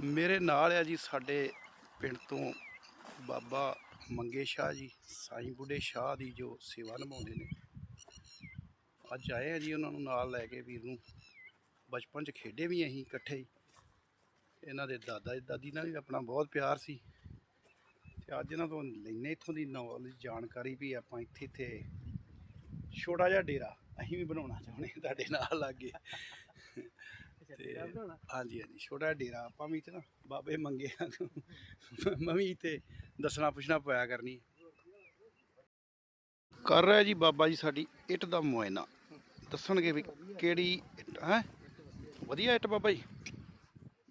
ਮੇਰੇ ਨਾਲ ਆ ਜੀ ਸਾਡੇ ਪਿੰਡ ਤੋਂ ਬਾਬਾ ਮੰਗੇ ਸ਼ਾਹ ਜੀ, ਸਾਈਂ ਬੁੱਢੇ ਸ਼ਾਹ ਦੀ ਜੋ ਸੇਵਾ ਨਿਭਾਉਂਦੇ ਨੇ। ਅੱਜ ਆਏ ਆ ਜੀ ਉਹਨਾਂ ਨੂੰ ਨਾਲ ਲੈ ਕੇ ਵੀਰ ਨੂੰ। ਬਚਪਨ 'ਚ ਖੇਡੇ ਵੀ ਅਸੀਂ ਇਕੱਠੇ ਹੀ। ਇਹਨਾਂ ਦੇ ਦਾਦਾ ਦਾਦੀ ਨਾਲ ਵੀ ਆਪਣਾ ਬਹੁਤ ਪਿਆਰ ਸੀ। ਤੇ ਅੱਜ ਇਹਨਾਂ ਤੋਂ ਲੈਨੇ ਇੱਥੋਂ ਦੀ ਨੌਲੇਜ ਜਾਣਕਾਰੀ ਵੀ ਆਪਾਂ ਇੱਥੇ ਇੱਥੇ ਛੋਟਾ ਜਿਹਾ ਡੇਰਾ ਅਸੀਂ ਵੀ ਬਣਾਉਣਾ ਚਾਹੁੰਦੇ ਤੁਹਾਡੇ ਨਾਲ ਲੱਗੇ। ਤੇ ਹਾਂਜੀ ਹਾਂਜੀ ਛੋਟਾ ਡੇਰਾ ਆਪਾਂ ਵੀ ਇੱਥੇ ਨਾ ਬਾਬੇ ਮੰਗੇ ਆ। ਮੈਂ ਵੀ ਇੱਥੇ ਦੱਸਣਾ ਪੁੱਛਣਾ ਪਿਆ ਕਰਨੀ। ਕਰ ਰਿਹਾ ਜੀ ਬਾਬਾ ਜੀ ਸਾਡੀ ਇੱਟ ਦਾ ਮੁਆਇਨਾ। ਦੱਸਣਗੇ ਵੀ ਕਿਹੜੀ ਹੈ? ਵਧੀਆ ਇੱਟ ਬਾਬਾ ਜੀ।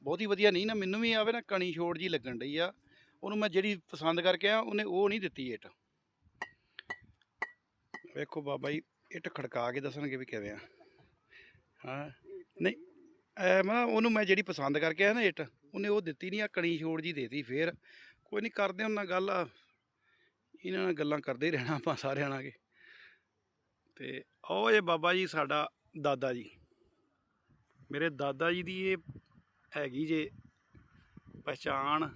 ਬਹੁਤੀ ਵਧੀਆ ਨਹੀਂ ਨਾ ਮੈਨੂੰ ਵੀ ਆਵੇ ਨਾ ਕਣੀ ਛੋੜ ਜੀ ਲੱਗਣ ਡਈ ਆ। ਉਹਨੂੰ ਮੈਂ ਜਿਹੜੀ ਪਸੰਦ ਕਰਕੇ ਆ ਉਹਨੇ ਉਹ ਨਹੀਂ ਦਿੱਤੀ ਇੱਟ। ਵੇਖੋ ਬਾਬਾ ਜੀ ਇੱਟ ਖੜਕਾ ਕੇ ਦੱਸਣਗੇ ਵੀ ਕਿਵੇਂ ਆ। ਹਾਂ ਨਹੀਂ ਮੈਂ ਉਹਨੂੰ ਮੈਂ ਜਿਹੜੀ ਪਸੰਦ ਕਰਕੇ ਆਇਆ ਨਾ ਇੱਟ, ਉਹਨੇ ਉਹ ਦਿੱਤੀ ਨਹੀਂ ਆ ਕਣੀ ਛੋੜ ਜੀ ਦੇਤੀ ਫੇਰ। ਕੋਈ ਨਹੀਂ ਕਰਦੇ ਉਹਨਾਂ ਨਾਲ ਗੱਲ ਆ ਇਹਨਾਂ ਨਾਲ ਗੱਲਾਂ ਕਰਦੇ ਹੀ ਰਹਿਣਾ ਆਪਾਂ ਸਾਰਿਆਂ ਨਾਲ ਕੇ। ਤੇ ਉਹ ਜੇ ਬਾਬਾ ਜੀ, ਸਾਡਾ ਦਾਦਾ ਜੀ। ਮੇਰੇ ਦਾਦਾ ਜੀ ਦੀ ਇਹ ਹੈਗੀ ਜੇ ਪਛਾਣ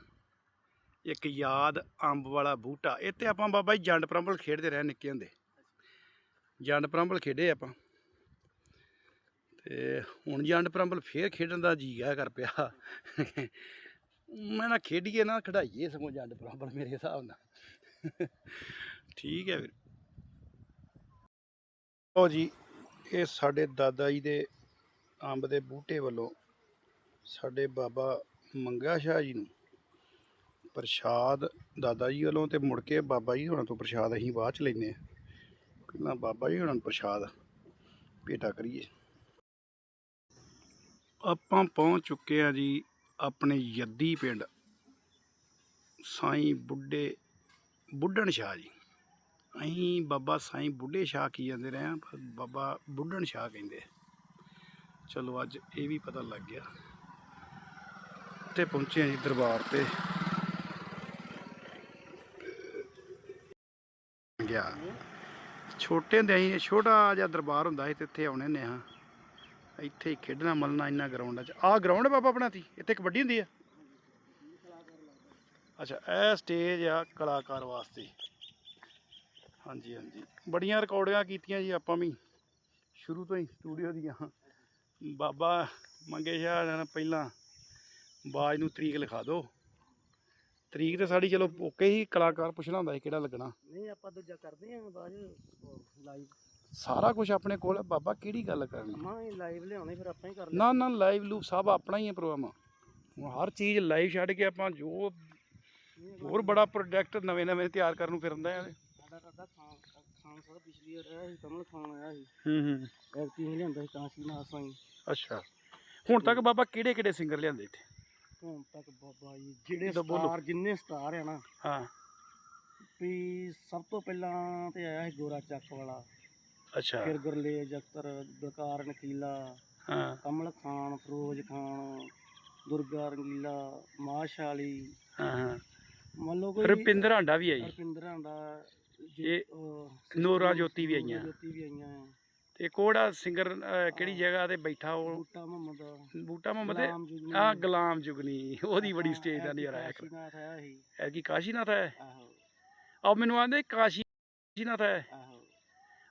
ਇੱਕ ਯਾਦ ਅੰਬ ਵਾਲਾ ਬੂਟਾ। ਇਹ ਤੇ ਆਪਾਂ ਬਾਬਾ ਜੀ ਜੰਡ ਪ੍ਰੰਬਲ ਖੇਡਦੇ ਰਹੇ ਨਿੱਕੇ ਹੁੰਦੇ। ਜੰਡ ਪ੍ਰੰਬਲ ਖੇਡੇ ਆਪਾਂ। ਤੇ ਹੁਣ ਜੰਡ ਪ੍ਰੰਬਲ ਫੇਰ ਖੇਡਣ ਦਾ ਜੀ ਆ ਕਰ ਪਿਆ। ਮੈਂ ਨਾ ਖੇਡੀਏ ਨਾ ਖੜਾਈਏ ਸਗੋਂ ਜੰਡ ਪ੍ਰੰਬਲ ਮੇਰੇ ਹਿਸਾਬ ਨਾਲ। ਠੀਕ ਹੈ ਵੀਰ। ਉਹ ਜੀ, ਇਹ ਸਾਡੇ ਦਾਦਾ ਜੀ ਦੇ ਅੰਬ ਦੇ ਬੂਟੇ ਵੱਲੋਂ ਸਾਡੇ ਬਾਬਾ ਮੰਗਾ ਸ਼ਾਹ ਜੀ ਨੂੰ ਪ੍ਰਸ਼ਾਦ ਦਾਦਾ ਜੀ ਵੱਲੋਂ ਤੇ ਮੁੜ ਕੇ ਬਾਬਾ ਜੀ ਹੋਣਾ ਤੋਂ ਪ੍ਰਸ਼ਾਦ ਅਸੀਂ ਬਾਅਦ ਚ ਲੈਨੇ ਆ ਪਹਿਲਾਂ ਬਾਬਾ ਜੀ ਹੋਣਾ ਨੂੰ ਪ੍ਰਸ਼ਾਦ ਭੇਟਾ ਕਰੀਏ। ਆਪਾਂ ਪਹੁੰਚ ਚੁੱਕੇ ਆ ਜੀ ਆਪਣੇ ਯੱਦੀ ਪਿੰਡ। ਸਾਈਂ ਬੁੱਢੇ, ਬੁੱਢਣ ਸ਼ਾਹ ਜੀ। ਅਸੀਂ ਬਾਬਾ ਸਾਈਂ ਬੁੱਢੇ ਸ਼ਾਹ ਕੀ ਜਾਂਦੇ ਰਹੇ ਆ ਪਰ ਬਾਬਾ ਬੁੱਢਣ ਸ਼ਾਹ ਕਹਿੰਦੇ ਚਲੋ ਅੱਜ ਇਹ ਵੀ ਪਤਾ ਲੱਗ ਗਿਆ। ਤੇ ਪਹੁੰਚੇ ਆ ਜੀ ਦਰਬਾਰ ਤੇ। ਗਿਆ। ਛੋਟੇ ਹੁੰਦੇ ਅਸੀਂ ਛੋਟਾ ਜਿਹਾ ਦਰਬਾਰ ਹੁੰਦਾ ਸੀ ਤੇ ਇੱਥੇ ਆਉਣੇ ਨੇ ਹਾਂ। ਇੱਥੇ ਹੀ ਖੇਡਣਾ, ਮਲਣਾ ਇੰਨਾ ਗਰਾਊਂਡਾਂ 'ਚ ਆਹ ਗਰਾਊਂਡ ਬਾਬਾ ਬਣਾਤੀ ਇੱਥੇ ਕਬੱਡੀ ਹੁੰਦੀ ਆ? ਅੱਛਾ, ਇਹ ਸਟੇਜ ਆ ਕਲਾਕਾਰ ਵਾਸਤੇ। ਹਾਂਜੀ ਹਾਂਜੀ। ਬੜੀਆਂ ਰਿਕਾਰਡਿੰਗਾਂ ਕੀਤੀਆਂ ਜੀ ਆਪਾਂ ਵੀ, ਸ਼ੁਰੂ ਤੋਂ ਹੀ ਸਟੂਡੀਓ ਦੀਆਂ। ਬਾਬਾ ਮੰਗੇ ਸ਼ਾਹ ਨੇ ਪਹਿਲਾਂ ਬਾਜ ਨੂੰ ਤਰੀਕ ਲਿਖਾ ਦਿਓ। ਤਰੀਕ ਤੇ ਸਾਡੀ ਚਲੋ ਓਕੇ ਹੀ ਕਲਾਕਾਰ ਪੁੱਛਣਾ ਹੁੰਦਾ ਸੀ ਕਿਹੜਾ ਲੱਗਣਾ। ਨਹੀਂ, ਆਪਾਂ ਦੂਜਾ ਕਰਦੇ ਆਂ ਬਾਅਦ ਲਾਈਵ ਸਾਰਾ ਕੁਝ ਆਪਣੇ ਕੋਲ ਹੈ। ਬਾਬਾ ਕਿਹੜੀ ਗੱਲ ਕਰਨੀ? ਮਾਂ ਇਹ ਲਾਈਵ ਲਿਆਉਣੇ ਫਿਰ ਆਪਾਂ ਹੀ ਕਰ ਨਾ ਨਾ ਲਾਈਵ ਲੂਪ ਸਭ ਆਪਣਾ ਹੀ ਹੈ ਪ੍ਰੋਗਰਾਮ। ਹੁਣ ਹਰ ਚੀਜ਼ ਲਾਈਵ ਛੱਡ ਕੇ ਆਪਾਂ ਜੋ ਹੋਰ ਬੜਾ ਪ੍ਰੋਜੈਕਟ ਨਵੇਂ ਨਵੇਂ ਤਿਆਰ ਕਰਨ ਨੂੰ ਫਿਰਦਾ ਆ। ਸਾਡਾ ਕਰਦਾ ਖਾਨ ਖਾਨ ਸਾਹਿਬ ਪਿਛਲੀ ਵਾਰ ਆਇਆ ਸੀ ਕਮਲ ਖਾਨ ਆਇਆ ਸੀ। ਹੂੰ ਹੂੰ। ਐਕਟੀ ਹੀ ਲਿਆਂਦਾ ਸੀ ਕਾਂਸੀ ਨਾਲ ਸਾਈ। ਅੱਛਾ। ਹੁਣ ਤੱਕ ਬਾਬਾ ਕਿਹੜੇ ਕਿਹੜੇ ਸਿੰਗਰ ਲਿਆਂਦੇ ਇੱਥੇ? ਹੁਣ ਤੱਕ ਬਾਬਾ ਜੀ ਜਿਹੜੇ ਤਾਂ ਬੋਲੋ। ਸਟਾਰ ਜਿੰਨੇ ਸਟਾਰ ਆ ਨਾ ਹਾਂ। ਵੀ ਸਭ ਤੋਂ ਪਹਿਲਾਂ ਤੇ ਆਇਆ ਸੀ ਗੋਰਾ ਚੱਕ ਵਾਲਾ। ਅੱਛਾ। ਫਿਰ ਗੁਰਲੇ ਜਖਤਰ ਬਕਾਰ ਨਕੀਲਾ ਹਾਂ। ਕਮਲ ਖਾਨ ਫਰੋਜ਼ ਖਾਨ ਦੁਰਗਾ ਰੰਗੀਲਾ ਮਾਸ਼ਾਲੀ। ਹਾਂ ਹਾਂ। ਮੰਨ ਲਓ ਕੋਈ ਰੁਪਿੰਦਰ ਹਾਂਡਾ ਵੀ ਆਈ। ਰਪਿੰਦਰਾਂ ਦਾ ਇਹ ਨੂਰਾਂ ਜੋਤੀ ਵੀ ਆਈਆਂ। ਜੋਤੀ ਵੀ ਆਈਆਂ। ਤੇ ਕੋੜਾ ਸਿੰਗਰ ਕਿਹੜੀ ਜਗ੍ਹਾ ਤੇ ਬੈਠਾ ਉਹ? ਬੂਟਾ ਮੁਹੰਮਦ। ਬੂਟਾ ਮੁਹੰਮਦ ਆ ਗੁਲਾਮ ਜੁਗਨੀ। ਉਹਦੀ ਬੜੀ ਸਟੇਜ ਦਾ ਨਜ਼ਾਰਾ ਆਇਆ ਸੀ। ਹੈ ਕੀ ਕਾਸ਼ੀਨਾਥ ਹੈ ਆਹੋ। ਆ ਮੈਨੂੰ ਆਂਦੇ ਕਾਸ਼ੀਨਾਥ ਹੈ ਆਹੋ।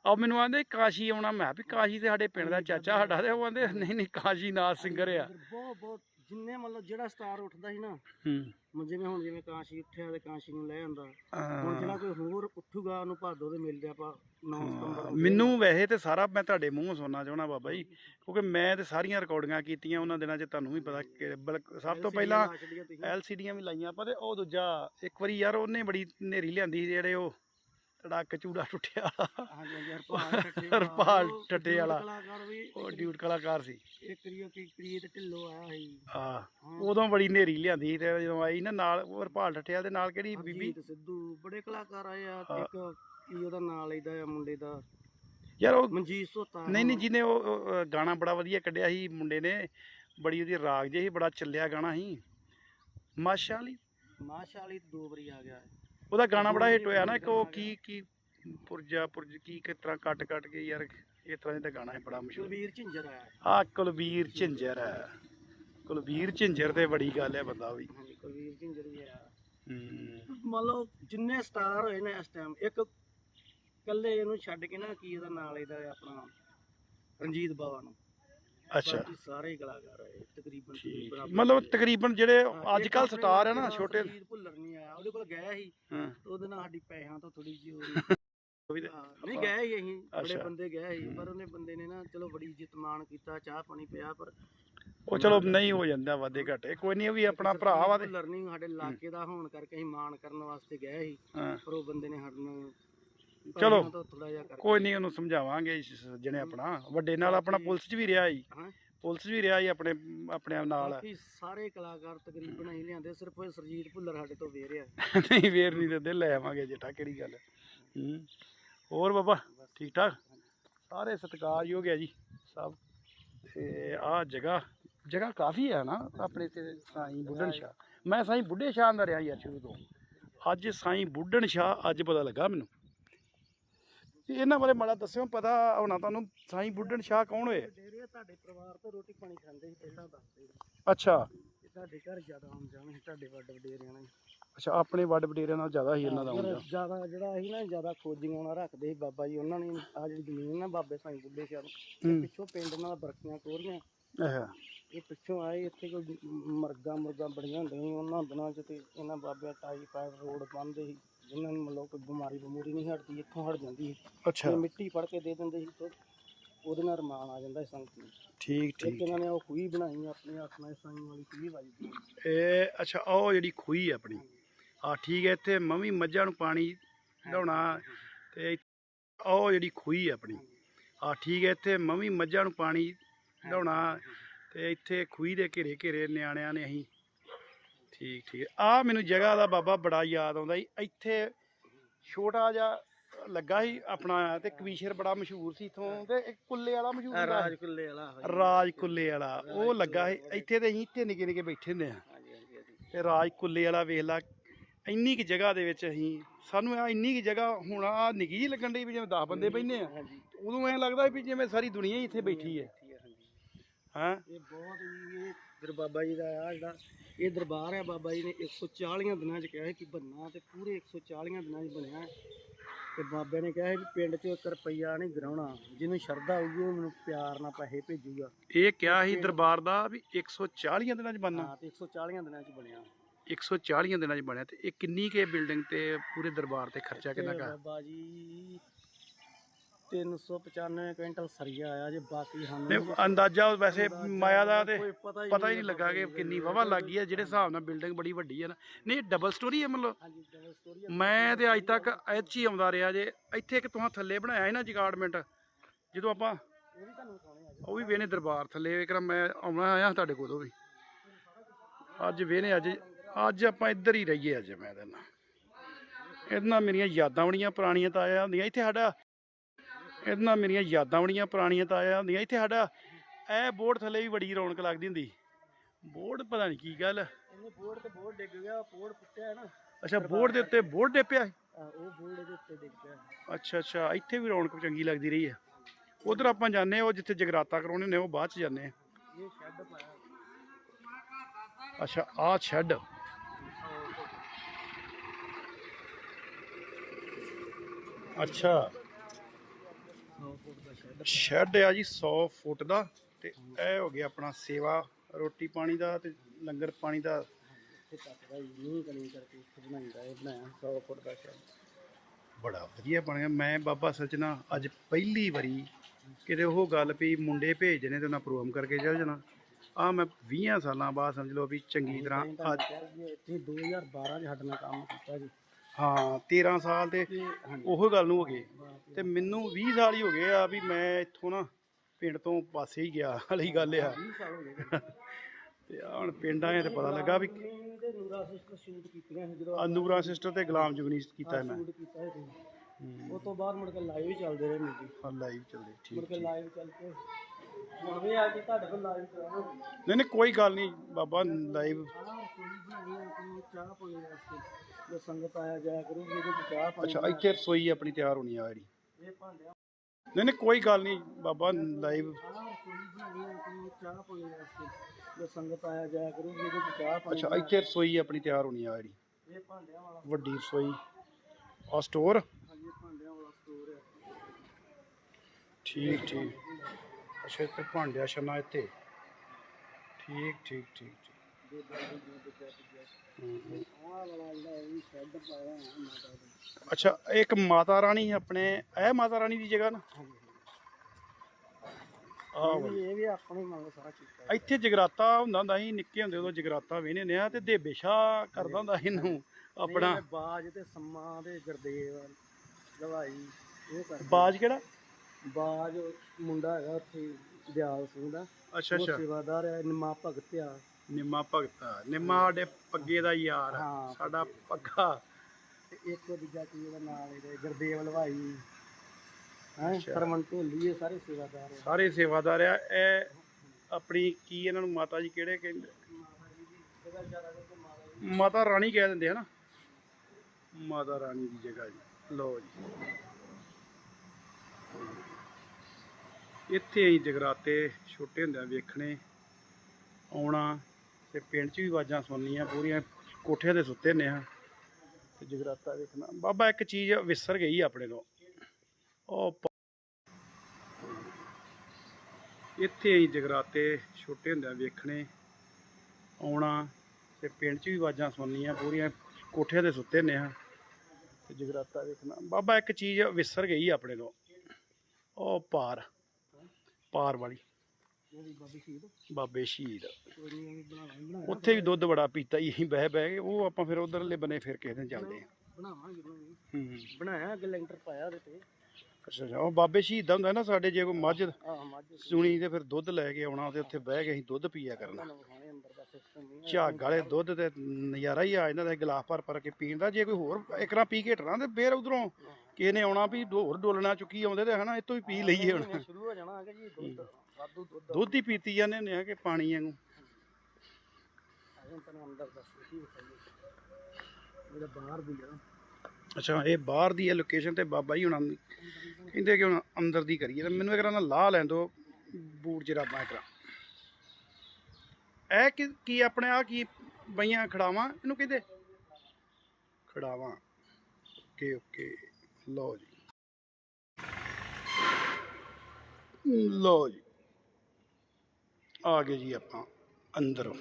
ਆ ਮੈਨੂੰ ਆਂਦੇ ਕਾਸ਼ੀ ਆਉਣਾ ਮੈਂ ਵੀ ਕਾਸ਼ੀ ਤੇ ਸਾਡੇ ਪਿੰਡ ਦਾ ਚਾਚਾ ਸਾਡਾ ਤੇ ਉਹ ਆਂਦੇ ਨਹੀਂ ਨਹੀਂ ਕਾਸ਼ੀਨਾਥ ਸਿੰਗਰ ਆ ਬਹੁਤ ਬਹੁਤ ਜਿੰਨੇ ਮਤਲਬ ਜਿਹੜਾ ਸਟਾਰ ਉੱਠਦਾ ਸੀ ਨਾ ਹੂੰ ਜਿਵੇਂ ਹੁਣ ਜਿਵੇਂ ਕਾਸ਼ੀ ਉੱਠਿਆ ਤੇ ਕਾਸ਼ੀ ਨੂੰ ਲੈ ਆਂਦਾ ਹੁਣ। ਜਿਹੜਾ ਕੋਈ ਹੋਰ ਉੱਠੂਗਾ ਉਹਨੂੰ ਭਾਦੋ ਦੇ ਮਿਲਦੇ ਆਪਾਂ 9 ਸਤੰਬਰ ਨੂੰ ਮੈਨੂੰ ਵੈਸੇ ਤੇ ਸਾਰਾ ਮੈਂ ਤੁਹਾਡੇ ਮੂੰਹੋਂ ਸੁਣਨਾ ਚਾਹਣਾ ਬਾਬਾ ਜੀ ਕਿਉਂਕਿ ਮੈਂ ਤੇ ਸਾਰੀਆਂ ਰਿਕਾਰਡਿੰਗਾਂ ਕੀਤੀਆਂ ਉਹਨਾਂ ਦਿਨਾਂ 'ਚ ਤੁਹਾਨੂੰ ਵੀ ਪਤਾ ਸਭ ਤੋਂ ਪਹਿਲਾਂ। ਐਲਸੀਡੀਆਂ ਵੀ ਲਾਈਆਂ ਆਪਾਂ ਤੇ ਉਹ ਦੂਜਾ ਇੱਕ ਵਾਰੀ ਯਾਰ ਉਹਨੇ ਬੜੀ ਨੇਰੀ ਲਿਆਂਦੀ ਜਿਹੜੇ ਉਹ ਤੜਾਕ ਚੂੜਾ ਟੁੱਟਿਆ ਹਾਂਜੀ ਹਾਂਜੀ ਹਰਪਾਲ ਠੱਠੇ ਹਰਪਾਲ ਡਿਊਟ ਵਾਲਾ। ਕਲਾਕਾਰ ਵੀ ਉਹ ਡਿਊਟ ਕਲਾਕਾਰ ਸੀ। ਇੱਕ ਰੀਓ ਕੀ ਪ੍ਰੀਤ ਢਿੱਲੋਂ ਆਇਆ ਸੀ। ਆ ਹਾਂ। ਉਦੋਂ ਬੜੀ ਨੇਰੀ ਲਿਆਂਦੀ ਸੀ ਤੇ ਜਦੋਂ ਆਈ ਨਾ ਨਾਲ ਉਹ ਹਰਪਾਲ ਠੱਠਿਆ ਦੇ ਨਾਲ ਕਿਹੜੀ ਬੀਬੀ? ਸਿੱਧੂ ਬੜੇ ਕਲਾਕਾਰ ਆਏ ਆ। ਇੱਕ ਕੀ ਉਹਦਾ ਨਾਂ ਲੈਦਾ ਆ ਮੁੰਡੇ ਦਾ? ਯਾਰ ਉਹ ਮਨਜੀਤ ਸੋਤਾ। ਨਹੀਂ ਨਹੀਂ ਜਿਹਨੇ ਉਹ ਗਾਣਾ ਬੜਾ ਵਧੀਆ ਕੱਢਿਆ ਸੀ ਮੁੰਡੇ ਨੇ। ਬੜੀ ਉਹਦੀ ਰਾਗ ਜਿਹੀ ਬੜਾ ਚੱਲਿਆ ਗਾਣਾ ਸੀ। ਮਾਸ਼ਾ ਵਾਲੀ ਮਾਸ਼ਾਲੀ ਦੋ ਵਾਰੀ ਆ ਗਿਆ। ਉਹਦਾ ਗਾਣਾ ਬੜਾ ਹਿੱਟ ਹੋਇਆ ਨਾ ਇੱਕ ਉਹ ਕੀ ਕੀ ਪੁਰਜਾ ਪੁਰਜ ਕੀ ਕਿਸ ਤਰ੍ਹਾਂ ਕੱਟ ਕੱਟ ਕੇ ਯਾਰ ਇਸ ਤਰ੍ਹਾਂ ਦਾ ਗਾਣਾ ਹੈ ਬੜਾ ਮਸ਼ਹੂਰ। ਕੁਲਵੀਰ ਝਿੰਜਰ ਆਇਆ ਹੈ। ਆ ਕੁਲਬੀਰ ਝਿੰਜਰ ਕੁਲਵੀਰ ਝਿੰਜਰ ਤੇ ਬੜੀ ਗੱਲ ਹੈ ਬੰਦਾ ਵੀ। ਕੁਲਵੀਰ ਝਿੰਜਰ ਵੀ ਹੂੰ। ਮੰਨ ਲਓ ਜਿੰਨੇ ਸਟਾਰ ਹੋਏ ਨੇ ਇਸ ਟਾਈਮ ਇੱਕ ਕੱਲੇ ਇਹਨੂੰ ਛੱਡ ਕੇ ਨਾ ਕੀ ਇਹਦਾ ਨਾਲ ਇਹਦਾ ਆਪਣਾ ਰਣਜੀਤ ਬਾਵਾ ਨੂੰ। ਅੱਛਾ। ਬਾਕੀ ਸਾਰੇ ਕਲਾਕਾਰ ਆਏ ਤਕਰੀਬਨ ਠੀਕ। ਮਤਲਬ ਤਕਰੀਬਨ ਜਿਹੜੇ ਹਾਂ, ਅੱਜ ਇੱਕ ਕੱਲ ਆਪਣੇ ਸਟਾਰ ਹੈ ਨਾ ਨਾਲ ਛੋਟੇ ਸਰਜੀਤ ਭੁੱਲਰ ਨਹੀਂ ਆਇਆ ਉਹਦੇ ਕੋਲ ਗਿਆ ਸੀ। ਹਾਂ। ਤੇ ਉਹਦੇ ਨਾਲ ਸਾਡੀ ਪੈਸਿਆਂ ਤੋਂ ਥੋੜੀ ਜਿਹੀ ਉਹ ਵੀ ਤੇ- ਹਾਂ, ਨਹੀਂ ਗਏ ਹੀ ਅਸੀਂ ਬੜੇ ਅੱਛਾ। ਬੰਦੇ ਗਏ ਸੀ ਪਰ ਉਹਨੇ ਬੰਦੇ ਨੇ ਨਾ ਚਲੋ ਬੜੀ ਇੱਜ਼ਤ ਮਾਣ ਕੀਤਾ ਚਾਹ ਪਾਣੀ ਪਿਆ ਪਰ ਉਹ ਚਲੋ ਨਹੀਂ ਹੋ ਜਾਂਦਾ ਵਾਦੇ ਘਾਟੇ। ਕੋਈ ਨਹੀਂ ਉਹ ਵੀ ਆਪਣਾ ਭਰਾ ਵਾ ਤੇ ਲਰਨਿੰਗ ਸਾਡੇ ਇਲਾਕੇ ਦਾ ਹੋਣ ਕਰਕੇ ਅਸੀਂ ਮਾਣ ਕਰਨ ਵਾਸਤੇ ਗਏ ਸੀ ਹਾਂ। ਪਰ ਉਹ ਬੰਦੇ ਨੇ ਸਾਡੇ ਚਲੋ, ਥੋੜਾ ਜਿਹਾ ਕਰਕੇ ਕੋਈ ਨਹੀਂ ਉਹਨੂੰ ਸਮਝਾਵਾਂਗੇ ਇਸ ਜਣੇ ਆਪਣਾ। ਵੱਡੇ ਨਾਲ ਆਪਣਾ ਪੁਲਿਸ 'ਚ ਵੀ ਰਿਹਾ ਜੀ ਹਾਂ? ਪੁਲਿਸ 'ਚ ਵੀ ਰਿਹਾ ਜੀ ਆਪਣੇ ਆਪਣੇ ਨਾਲ। ਬਾਕੀ ਸਾਰੇ ਕਲਾਕਾਰ ਤਕਰੀਬਨ ਅਸੀਂ ਲਿਆਂਦੇ ਸਿਰਫ ਉਹ ਸਰਜੀਤ ਭੁੱਲਰ ਸਾਡੇ ਤੋਂ ਵੇਰਿਆ ਨਹੀਂ ਵੇਰ ਨਹੀਂ ਦਿੰਦੇ ਲੈ ਆਵਾਂਗੇ ਜੇਠਾ ਕਿਹੜੀ ਗੱਲ ਹੈ। ਹੂੰ ਹੋਰ ਬਾਬਾ ਠੀਕ ਠਾਕ? ਸਾਰੇ ਸਤਿਕਾਰਯੋਗ ਹੈ ਜੀ ਸਭ। ਤੇ ਆਹ ਜਗ੍ਹਾ ਜਗ੍ਹਾ ਕਾਫੀ ਹੈ ਨਾ ਆਪਣੇ ਤੇ ਸਾਈਂ ਬੁੱਢਣ ਸ਼ਾਹ। ਮੈਂ ਸਾਈਂ ਬੁੱਢੇ ਸ਼ਾਹ ਦਾ ਰਿਹਾ ਯਾਰ ਸ਼ੁਰੂ ਤੋਂ। ਅੱਜ ਸਾਈਂ ਬੁੱਢਣ ਸ਼ਾਹ ਅੱਜ ਪਤਾ ਲੱਗਾ ਮੈਨੂੰ। ਤੇ ਇਹਨਾਂ ਬਾਰੇ ਮਾੜਾ ਦੱਸਿਓ ਪਤਾ ਹੋਣਾ ਤੁਹਾਨੂੰ ਸਾਈਂ ਬੁੱਢਣ ਸ਼ਾਹ ਕੌਣ ਹੋਏ? ਡੇਰੇ ਤੁਹਾਡੇ ਪਰਿਵਾਰ ਤੋਂ ਰੋਟੀ ਪਾਣੀ ਖਾਂਦੇ ਸੀ ਪਹਿਲਾਂ ਦੱਸਦੇ ਸੀ ਅੱਛਾ। ਕਿ ਤੁਹਾਡੇ ਘਰ ਜ਼ਿਆਦਾ ਆਉਣ ਜਾਣ ਸੀ ਤੁਹਾਡੇ ਵੱਡ ਵਡੇਰਿਆਂ ਨਾਲ। ਅੱਛਾ ਆਪਣੇ ਵੱਡ ਵਡੇਰਿਆਂ ਨਾਲ ਜ਼ਿਆਦਾ ਹੀ ਇਹਨਾਂ ਦਾ ਹੁੰਦਾ ਜ਼ਿਆਦਾ ਜਿਹੜਾ ਸੀ ਨਾ ਜ਼ਿਆਦਾ ਖੋਜੀਆਂ ਨਾਲ ਰੱਖਦੇ ਸੀ ਬਾਬਾ ਜੀ ਉਹਨਾਂ ਨੇ ਆ ਜਿਹੜੀ ਜ਼ਮੀਨ ਨਾ ਬਾਬੇ ਸਾਈਂ ਬੁੱਢੇ ਸ਼ਾਹ ਨੂੰ ਪਿੱਛੋਂ ਪਿੰਡ ਨਾਲ ਬਰਕੀਆਂ ਕੋਰੀਆਂ ਇਹ ਪਿੱਛੋਂ ਆਏ ਇੱਥੇ ਕੋਈ ਮਰਗਾ ਮੁਰਗਾ ਬੜੀਆਂ ਹੁੰਦੀਆਂ ਸੀ ਉਹਨਾਂ ਦਿਨਾਂ 'ਚ ਤੇ ਇਹਨਾਂ ਬਾਬਿਆਂ ਟਾਈਫਾਇਡ ਰੋਡ ਬੰਨਦੇ ਸੀ। ਜਿਨ੍ਹਾਂ ਨੂੰ ਮਤਲਬ ਕੋਈ ਬਿਮਾਰੀ ਬਮੂਰੀ ਨਹੀਂ ਹਟਦੀ ਇੱਥੋਂ ਹਟ ਜਾਂਦੀ ਸੀ। ਅੱਛਾ। ਤੇ ਮਿੱਟੀ ਫੜ ਕੇ ਦੇ ਦਿੰਦੇ ਸੀ ਤੇ ਉਹਦੇ ਨਾਲ ਰਮਾਨ ਆ ਜਾਂਦਾ ਸੀ ਸੰਗਤ ਨੂੰ। ਠੀਕ ਇੱਕ ਠੀਕ। ਇਹਨਾਂ ਨੇ ਉਹ ਖੂਹੀ ਬਣਾਈ ਆਪਣੀ ਹੱਥ ਨਾਲ ਸਾਈਂ ਵਾਲੀ ਖੂਹੀ ਵੱਜਦੀ ਇਹ ਅੱਛਾ ਉਹ ਜਿਹੜੀ ਖੂਹੀ ਹੈ ਆਪਣੀ। ਆ ਠੀਕ ਹੈ ਇੱਥੇ ਮਵੀ ਮੱਝਾਂ ਨੂੰ ਪਾਣੀ ਲਾਉਣਾ ਤੇ ਉਹ ਜਿਹੜੀ ਖੂਹੀ ਹੈ ਆਪਣੀ। ਆ ਠੀਕ ਹੈ ਇੱਥੇ ਮਵੀ ਮੱਝਾਂ ਨੂੰ ਪਾਣੀ ਲਾਉਣਾ ਤੇ ਇੱਥੇ ਖੂਹੀ ਦੇ ਘੇਰੇ ਘੇਰੇ ਨਿਆਣਿਆਂ ਨੇ ਅਸੀਂ ਠੀਕ ਠੀਕ ਆ ਮੈਨੂੰ ਜਗ੍ਹਾ ਦਾ ਬਾਬਾ ਬੜਾ ਯਾਦ ਆਉਂਦਾ ਸੀ ਇੱਥੇ ਛੋਟਾ ਜਿਹਾ ਲੱਗਾ ਸੀ ਆਪਣਾ ਤੇ ਕਵੀਸ਼ਰ ਬੜਾ ਮਸ਼ਹੂਰ ਸੀ ਇਥੋਂ ਤੇ ਇੱਕ ਕੁੱਲੇ ਵਾਲਾ ਮਸ਼ਹੂਰ ਹੁੰਦਾ ਰਾਜ। ਕੁੱਲੇ ਵਾਲਾ ਰਾਜ ਕੁੱਲੇ ਵਾਲਾ। ਉਹ ਲੱਗਾ ਸੀ। ਇੱਥੇ ਤੇ ਅਸੀਂ ਇੱਥੇ ਨਿੱਕੇ ਨਿੱਕੇ ਬੈਠੇ ਹੁੰਦੇ ਆ ਤੇ ਰਾਜ ਕੁੱਲੇ ਵਾਲਾ ਵੇਖ ਲਾ ਇੰਨੀ ਕਿ ਜਗ੍ਹਾ ਦੇ ਵਿੱਚ ਅਸੀਂ ਸਾਨੂੰ ਆ ਇੰਨੀ ਕਿ ਜਗ੍ਹਾ ਹੁਣ ਆ ਨਿੱਕੀ ਜਿਹੀ ਲੱਗਣ ਡਈ ਵੀ ਜਿਵੇਂ 10 ਬੰਦੇ ਬੈਠੇ ਆ। ਉਦੋਂ ਐਂ ਲੱਗਦਾ ਵੀ ਜਿਵੇਂ ਸਾਰੀ ਦੁਨੀਆ ਹੀ ਇੱਥੇ ਬੈਠੀ ਹੈ। ਹਾਂ ਇਹ ਬਹੁਤ ਹੀ ਦਰ ਬਾਬਾ ਜੀ ਦਾ ਆ ਜਿਹੜਾ ਇਹ ਦਰਬਾਰ ਹੈ ਬਾਬਾ ਜੀ ਨੇ 140 ਦਿਨਾਂ ਚ ਕਿਹਾ ਹੈ ਕਿ ਬੰਨਾ ਤੇ ਪੂਰੇ 140 ਦਿਨਾਂ ਚ ਬਣਿਆ ਹੈ। ਤੇ ਬਾਬੇ ਨੇ ਕਿਹਾ ਹੈ ਵੀ ਪਿੰਡ 'ਚ ਇੱਕ ਰੁਪਈਆ ਨਹੀਂ ਗਰਾਉਣਾ ਜਿਹਨੂੰ ਸ਼ਰਧਾ ਹੋਊਗੀ ਉਹ ਮੈਨੂੰ ਪਿਆਰ ਨਾਲ ਪੈਸੇ ਭੇਜੂਗਾ। ਇਹ ਕਿਹਾ ਸੀ ਦਰਬਾਰ ਦਾ ਵੀ 140 ਦਿਨਾਂ 'ਚ ਬਣਨਾ ਹਾਂ ਤੇ 140 ਦਿਨਾਂ ਚ ਬਣਿਆ। 140 ਦਿਨਾਂ 'ਚ ਬਣਿਆ ਤੇ ਇਹ ਕਿੰਨੀ ਕੇ ਬਿਲਡਿੰਗ ਤੇ ਪੂਰੇ ਦਰਬਾਰ ਤੇ ਖਰਚਾ ਕਿੰਨਾ ਕਾ ਬਾਬਾ ਜੀ 395 ਕੁਇੰਟਲ ਸਰੀਆ ਆਇਆ ਜੇ ਬਾਕੀ ਸਾਨੂੰ ਨਹੀਂ ਅੰਦਾਜ਼ਾ ਵੈਸੇ ਮਾਇਆ ਦਾ ਤੇ ਕੋਈ ਪਤਾ ਹੀ ਪਤਾ ਹੀ ਨਹੀਂ ਲੱਗਾ ਕਿ ਕਿੰਨੀ ਵਾਵਾ ਲੱਗੀ ਹੈ ਜਿਹੜੇ ਹਿਸਾਬ ਨਾਲ ਬਿਲਡਿੰਗ ਬੜੀ ਵੱਡੀ ਹੈ ਨਾ। ਨਹੀਂ ਡਬਲ ਸਟੋਰੀ ਹੈ ਮਤਲਬ। ਹਾਂਜੀ ਡਬਲ ਸਟੋਰੀ ਮੈਂ ਤੇ ਅੱਜ ਤੱਕ ਇੱਥੇ ਹੀ ਆਉਂਦਾ ਰਿਹਾ ਜੇ। ਇੱਥੇ ਇੱਕ ਤੁਹਾਂ ਥੱਲੇ ਬਣਾਇਆ ਸੀ ਨਾ ਜਗਾਰਡਮੈਂਟ ਜਦੋਂ ਆਪਾਂ ਉਹ ਵੀ ਤੁਹਾਨੂੰ ਵਿਖਾਉਣੇ ਆ ਉਹ ਵੀ ਵੇਨੇ ਦਰਬਾਰ ਥੱਲੇ ਇੱਕ ਮੈਂ ਆਉਣਾ ਆਇਆ ਤੁਹਾਡੇ ਕੋਲ ਉਹ ਵੀ। ਅੱਜ ਵੇਨੇ ਅੱਜ ਅੱਜ ਆਪਾਂ ਇੱਧਰ ਹੀ ਰਹੀਏ ਅੱਜ ਮੈਂ ਇਹਦੇ ਨਾਲ। ਇਹਦੇ ਨਾਲ ਮੇਰੀਆਂ ਯਾਦਾਂ ਬੜੀਆਂ ਪੁਰਾਣੀਆਂ ਤਾਂ ਆਇਆ ਹੁੰਦੀਆਂ। ਇੱਥੇ ਸਾਡਾ ਇਹਦੇ ਨਾਲ ਮੇਰੀਆਂ ਯਾਦਾਂ ਬੜੀਆਂ ਪੁਰਾਣੀਆਂ ਤਾਂ ਆਇਆ ਹੁੰਦੀਆਂ। ਇੱਥੇ ਸਾਡਾ ਇਹ ਬੋਰਡ ਥੱਲੇ ਵੀ ਬੜੀ ਰੌਣਕ ਲੱਗਦੀ ਹੁੰਦੀ। ਬੋਰਡ ਪਤਾ ਨਹੀਂ ਕੀ ਗੱਲ। ਇਹਨੇ ਬੋਰਡ ਤੇ ਬੋਰਡ ਡਿੱਗ ਗਿਆ ਬੋਰਡ ਪੁੱਟਿਆ ਹੈ ਨਾ। ਅੱਛਾ ਬੋਰਡ ਦੇ ਉੱਤੇ ਬੋਰਡ ਡੇਪਿਆ? ਆ, ਉਹ ਬੋਰਡ ਦੇ ਉੱਤੇ ਡਿੱਗ ਪਿਆ ਅੱਛਾ ਅੱਛਾ ਇੱਥੇ ਵੀ ਰੌਣਕ ਚੰਗੀ ਲੱਗਦੀ ਰਹੀ ਹੈ। ਉਧਰ ਆਪਾਂ ਜਾਂਦੇ ਹਾਂ ਉਹ ਜਿੱਥੇ ਜਗਰਾਤਾ ਕਰਾਉਣੇ ਨੇ ਉਹ ਬਾਅਦ ਚ ਜਾਂਦੇ ਹਾਂ। ਇਹ ਸ਼ੈੱਡ ਪਾਇਆ। ਅੱਛਾ ਆਹ ਸ਼ੈੱਡ। ਅੱਛਾ। 100 ਫੁੱਟ ਦਾ ਸ਼ੈੱਡ ਸ਼ੈੱਡ ਆ ਜੀ 100 ਫੁੱਟ ਦਾ ਤੇ ਇਹ ਹੋ ਗਿਆ ਆਪਣਾ ਸੇਵਾ, ਰੋਟੀ ਪਾਣੀ ਦਾ ਤੇ ਲੰਗਰ ਪਾਣੀ ਦਾ। ਬੜਾ ਵਧੀਆ ਬਣਿਆ। ਮੈਂ ਬਾਬਾ ਸਚਨਾ ਅੱਜ ਪਹਿਲੀ ਵਾਰੀ ਕਿਤੇ ਉਹ ਗੱਲ ਵੀ ਮੁੰਡੇ ਭੇਜਦੇ ਨੇ ਤੇ ਉਹਨਾਂ ਪ੍ਰੋਗਰਾਮ ਕਰਕੇ ਚੱਲ ਜਾਣਾ। ਆ ਮੈਂ 20 ਸਾਲਾਂ ਬਾਅਦ ਸਮਝ ਲਓ ਵੀ ਚੰਗੀ ਤਰ੍ਹਾਂ ਅੱਜ ਇੱਥੇ 2012 ਚ ਸਾਡੇ ਨਾਲ ਕੰਮ ਕੀਤਾ ਜੀ। ਹਾਂ 13 ਸਾਲ ਤੇ ਉਹੋ ਗੱਲ ਨੂੰ ਹੋ ਗਏ। ਤੇ ਮੈਨੂੰ 20 ਸਾਲ ਹੀ ਹੋ ਗਏ ਆ ਵੀ ਮੈਂ ਇੱਥੋਂ ਨਾ ਪਿੰਡ ਤੋਂ ਪਾਸੇ ਹੀ ਗਿਆ ਵਾਲੀ ਗੱਲ ਆ। 20 ਸਾਲ ਹੋ ਗਏ। ਤੇ ਹੁਣ ਪਿੰਡ ਆਏ ਤੇ ਪਤਾ ਲੱਗਾ ਵੀ ਨੂਰਾ ਸਿਸਟਰ ਸ਼ੂਟ ਕੀਤੀਆਂ ਸੀ ਜਦੋਂ ਅਨੂਰਾ ਸਿਸਟਰ ਤੇ ਗੁਲਾਮ ਜਗਨੀਸ਼ ਕੀਤਾ ਮੈਂ ਸ਼ੂਟ ਕੀਤਾ ਉਸ ਤੋਂ ਬਾਅਦ ਮੁੜ ਕੇ ਲਾਈਵ ਚੱਲਦੇ ਰਹੇ ਮਿਊਜ਼ਿਕ ਹਾਂ ਲਾਈਵ ਚੱਲਦੇ ਮੁੜ ਠੀਕ। ਕੇ ਲਾਈਵ ਚੱਲ ਕੇ। ਹੁਣ ਵੀ ਆ ਕੇ ਤੁਹਾਡੇ ਕੋਲ ਲਾਈਵ ਕਰਾਂਗੇ ਨਹੀਂ ਨਹੀਂ ਕੋਈ ਗੱਲ ਨਹੀਂ ਬਾਬਾ ਲਾਈਵ ਚਾਹ ਪਾਣੀ ਵਾਸਤੇ ਜੋ ਸੰਗਤ ਆਇਆ ਜਾਇਆ ਕਰੂਗੀ ਇਹਦੇ ਚ ਚਾਹ ਪਾਣੀ ਅੱਛਾ ਇੱਥੇ ਰਸੋਈ ਆਪਣੀ ਤਿਆਰ ਹੋਣੀ ਆ ਜਿਹੜੀ। ਇਹ ਭਾਂਡਿਆ ਨਹੀਂ ਨਹੀਂ ਕੋਈ ਗੱਲ ਨਹੀਂ ਬਾਬਾ ਲਾਈਵ ਆਹ ਰਸੋਈ ਰਸੋਈ ਬਣਾਈ ਹੈ ਕਿ ਚਾਹ ਪਾਣੀ ਵਾਸਤੇ। ਜੋ ਸੰਗਤ ਆਇਆ ਜਾਇਆ ਕਰੂਗੀ ਇਹਦੇ ਚ ਚਾਹ ਪਾਣੀ ਅੱਛਾ ਇੱਥੇ ਰਸੋਈ ਆਪਣੀ ਤਿਆਰ ਹੋਣੀ ਆ ਜਿਹੜੀ। ਇਹ ਭਾਂਡਿਆਂ ਵਾਲਾ ਵੱਡੀ ਰਸੋਈ। ਆ ਸਟੋਰ ਹਾਂਜੀ ਇਹ ਭਾਂਡਿਆਂ ਵਾਲਾ ਸਟੋਰ ਹੈ ਠੀਕ ਠੀਕ। ਅੱਛਾ ਇੱਥੇ ਭਾਂਡਿਆ ਛੰਨਾ ਇੱਥੇ। ਠੀਕ ਠੀਕ ਠੀਕ ਠੀਕ। ਦੋ ਦੋ ਦੋ ਦੋ ਚਾਰ ਦਾ ਅੱਛਾ ਇੱਕ ਮਾਤਾ ਰਾਣੀ ਆਪਣੇ ਇਹ ਮਾਤਾ ਰਾਣੀ ਦੀ ਜਗ੍ਹਾ ਨਾ? ਆਹ ਇਹ ਵੀ ਆਪਣੇ ਮੰਗ ਸਾਰਾ ਕੀਤਾ। ਇੱਥੇ ਜਗਰਾਤਾ ਹੁੰਦਾ ਹੁੰਦਾ ਸੀ ਨਿੱਕੇ ਹੁੰਦੇ ਉਦੋਂ ਜਗਰਾਤਾ ਵੇਨੇ ਨੇ ਆ ਤੇ ਦੇਬੇ ਸ਼ਾਹ ਕਰਦਾ ਹੁੰਦਾ ਸੀ ਇਹਨੂੰ ਆਪਣਾ। ਬਾਜ ਤੇ ਸੰਮਾ ਤੇ ਗੁਰਦੇਵ ਗਵਾਈ ਇਹ ਕਰ ਬਾਜ ਕਿਹੜਾ? ਬਾਜ ਮੁੰਡਾ ਹੈਗਾ ਉੱਥੇ ਦਿਆਲ ਸਿੰਘ ਦਾ। ਅੱਛਾ ਅੱਛਾ। ਸੇਵਾਦਾਰ ਹੈ ਨਿਮਾ ਭਗਤ ਆ ਨਿੰਮਾ ਭਗਤ। ਨਿੰਮਾ ਸਾਡੇ ਪੱਗੇ ਦਾ ਯਾਰ ਆ। ਹਾਂ। ਸਾਡਾ ਪੱਗਾ। ਤੇ ਇੱਕ ਦੂਜਾ ਕੀ ਉਹਦਾ ਨਾਮ ਇਹਦੇ ਗੁਰਦੇਵ ਲਵਾਈ ਹੈ। ਸਰਮਨ ਢੋਲੀ ਇਹ ਸਾਰੇ ਸੇਵਾਦਾਰ ਹੈ ਸਾਰੇ ਸੇਵਾਦਾਰ ਆ। ਇਹ ਆਪਣੀ ਕੀ ਇਹਨਾਂ ਨੂੰ ਮਾਤਾ ਜੀ ਕਿਹੜੇ ਕਹਿੰਦੇ? ਮਾਤਾ ਰਾਣੀ ਕਹਿ ਦਿੰਦੇ ਆ ਨਾ। ਮਾਤਾ ਰਾਣੀ ਦੀ ਜਗ੍ਹਾ ਜੀ। ਲਓ ਜੀ। ਇੱਥੇ ਅਸੀਂ ਜਗਰਾਤੇ ਛੋਟੇ ਹੁੰਦਿਆਂ ਵੇਖਣੇ ਆਉਣਾ। ਤੇ ਪਿੰਡ 'ਚ ਵੀ ਆਵਾਜ਼ਾਂ ਸੁਣਨੀਆਂ, ਪੂਰੀਆਂ ਕੋਠਿਆਂ ਦੇ ਸੁੱਤੇ ਨੇ ਆ। ਤੇ ਜਗਰਾਤਾ ਵੇਖਣਾ। ਬਾਬਾ, ਇੱਕ ਚੀਜ਼ ਵਿਸਰ ਗਈ ਆਪਣੇ ਤੋਂ। ਉਹ ਇੱਥੇ ਹੀ ਜਗਰਾਤੇ ਛੋਟੇ ਹੁੰਦਿਆਂ ਵੇਖਣੇ, ਆਉਣਾ ਤੇ ਪਿੰਡ 'ਚ ਵੀ ਆਵਾਜ਼ਾਂ ਸੁਣਨੀਆਂ, ਪੂਰੀਆਂ ਕੋਠਿਆਂ ਦੇ ਸੁੱਤੇ ਨੇ ਆ। ਤੇ ਜਗਰਾਤਾ ਵੇਖਣਾ। ਬਾਬਾ, ਇੱਕ ਚੀਜ਼ ਵਿਸਰ ਗਈ ਆਪਣੇ ਤੋਂ। ਉਹ ਪਾਰ ਪਾਰ ਵਾਲੀ। ਬਾਬੀ ਸ਼ਹੀਦ। ਉੱਥੇ ਵੀ ਦੁੱਧ ਬੜਾ ਪੀਤਾ ਹੀ ਬਹਿ ਬਹਿ ਕੇ ਉਹ ਆਪਾਂ ਫਿਰ ਉਧਰਲੇ ਬੰਨੇ ਫਿਰ ਕਿਸੇ ਦਿਨ ਚੱਲਦੇ ਆ। ਬਣਾਇਆ ਅੱਗੇ ਲੈਂਟਰ ਪਾਇਆ ਉਹਦੇ ਤੇ। ਅੱਛਾ ਅੱਛਾ ਉਹ ਬਾਬੇ ਸ਼ਹੀਦ ਦਾ ਹੁੰਦਾ ਨਾ ਸਾਡੇ ਜੇ ਕੋਈ ਮੱਝ ਸੁਣੀ ਤੇ ਫਿਰ ਦੁੱਧ ਲੈ ਕੇ ਆਉਣਾ ਤੇ ਉੱਥੇ ਬਹਿ ਕੇ ਅਸੀਂ ਦੁੱਧ ਪੀਆ ਕਰਨਾ। ਝੱਗ ਵਾਲੇ ਦੁੱਧ ਤੇ ਨਜ਼ਾਰਾ ਹੀ ਆ ਜਾਂਦਾ ਤੇ ਗਲਾਸ ਭਰ ਭਰ ਕੇ ਪੀਣ ਦਾ ਜੇ ਕੋਈ ਹੋਰ ਇਕਰਾ ਪੀ ਕੇ ਹਟਣਾ ਤੇ ਫੇਰ ਉਧਰੋਂ ਕਿਸੇ ਨੇ ਆਉਣਾ ਵੀ ਹੋਰ ਡੋਲਣਾ ਚੁੱਕੀ ਆਉਂਦੇ ਤੇ ਹਨਾ ਇਤੋਂ ਹੀ ਪੀ ਲਈਏ ਹੁਣ। ਇਹ ਸ਼ੁਰੂ ਹੋ ਜਾਣਾ ਕਿ ਜੀ ਦੁੱਧ। ਵਾਧੂ ਦੁੱਧ ਦੁੱਧ ਹੀ ਪੀਤੀ ਜਾਂਦੇ ਨੇ ਆ ਕਿ ਪਾਣੀ ਵਾਂਗੂ। ਆਏ ਤੈਨੂੰ ਅੰਦਰ ਦੱਸ ਕੀ ਵਿਖਾਈਏ। ਜਿਹੜਾ ਬਾਹਰ ਦੀ ਆ। ਅੱਛਾ ਇਹ ਬਾਹਰ ਦੀ ਹੈ ਲੋਕੇਸ਼ਨ ਤੇ ਬਾਬਾ ਜੀ ਹੁਣਾਂ ਦੀ ਕਹਿੰਦੇ ਕਿ ਹੁਣ ਅੰਦਰ ਦੀ ਕਰੀਏ। ਤੇ ਮੈਨੂੰ ਇਕਰਾ ਨਾ ਲਾਹ ਲੈਣ ਦੋ ਬੂਟ ਜਰਾਬਾਂ ਇਕਰਾ ਇਹ ਕੀ ਕੀ ਆਪਣੇ ਆ ਕੀ ਬਈਆਂ ਖੜਾਵਾਂ? ਇਹਨੂੰ ਕਹਿੰਦੇ ਖੜਾਵਾਂ। Okay okay. ਲਓ ਜੀ। ਲਓ ਜੀ। ਆ ਗਏ ਜੀ ਆਪਾਂ ਅੰਦਰ।